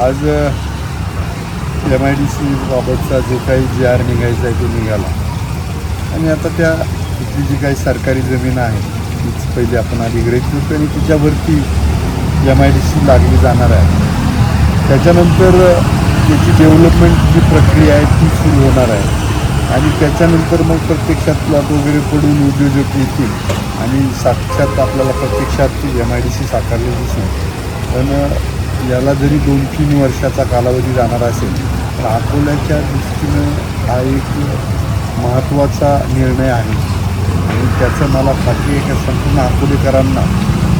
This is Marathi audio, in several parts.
आज एम आय डी सी बाबतचा जे काही जी आर निघायचा आहे तो निघाला. आणि आता त्या तिथली जी काही सरकारी जमीन आहे तीच पहिली आपण अधिग्रहित करतो आणि तिच्यावरती एम आय डी सी लागली जाणार आहे. त्याच्यानंतर त्याची डेव्हलपमेंट जी प्रक्रिया आहे ती सुरू होणार आहे. आणि त्याच्यानंतर मग प्रत्यक्षात प्लॉट वगैरे पडून उद्योजक येतील. आणि साक्षात आपल्याला प्रत्यक्षात एम आय डी सी साकारली दिसेल. पण याला जरी दोन तीन वर्षाचा कालावधी जाणार असेल तर अकोल्याच्या दृष्टीनं हा एक महत्त्वाचा निर्णय आहे. आणि त्याचं मला खात्री आहे की संपूर्ण अकोलेकरांना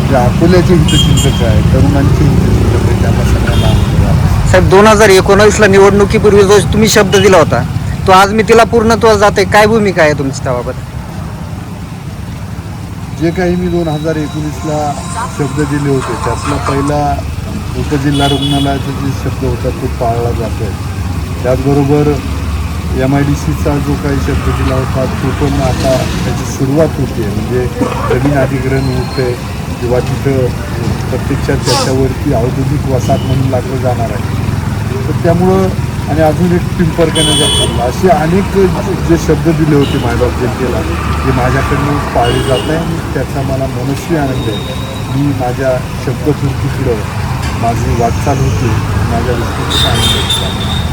जे अकोल्याचे हितचिंतक आहे तरुणांचे हितचिंतक आहे त्यांना सगळ्यांना. साहेब दोन हजार एकोणावीसला निवडणुकीपूर्वी जो तुम्ही शब्द दिला होता तो आज मी तिला पूर्णत्वास जाते काय भूमिका आहे तुमची त्याबाबत? जे काही मी दोन हजार एकोणीसला शब्द दिले होते त्यातला पहिला उपजिल्हा रुग्णालयाचा जे शब्द होता तो पाळला जातो आहे त्याचबरोबर एम आय डी सीचा जो काही शब्द दिला होता तो पण आता त्याची सुरुवात होते म्हणजे जमीन अधिग्रहण होते किंवा तिथं प्रत्यक्षात त्याच्यावरती औद्योगिक वसाहत म्हणून लागलं जाणार आहे. तर त्यामुळं आणि अजून एक पिंपरकण्याचा ठरला असे अनेक जे शब्द दिले होते मायबाप जनतेला ते माझ्याकडनं पाळले जात आहे आणि त्याचा मला मनस्वी आनंद आहे. मी माझ्या शब्दपूर्तीकडं माझी वाटचाल होती. माझ्या व्यक्तीची आनंद आहे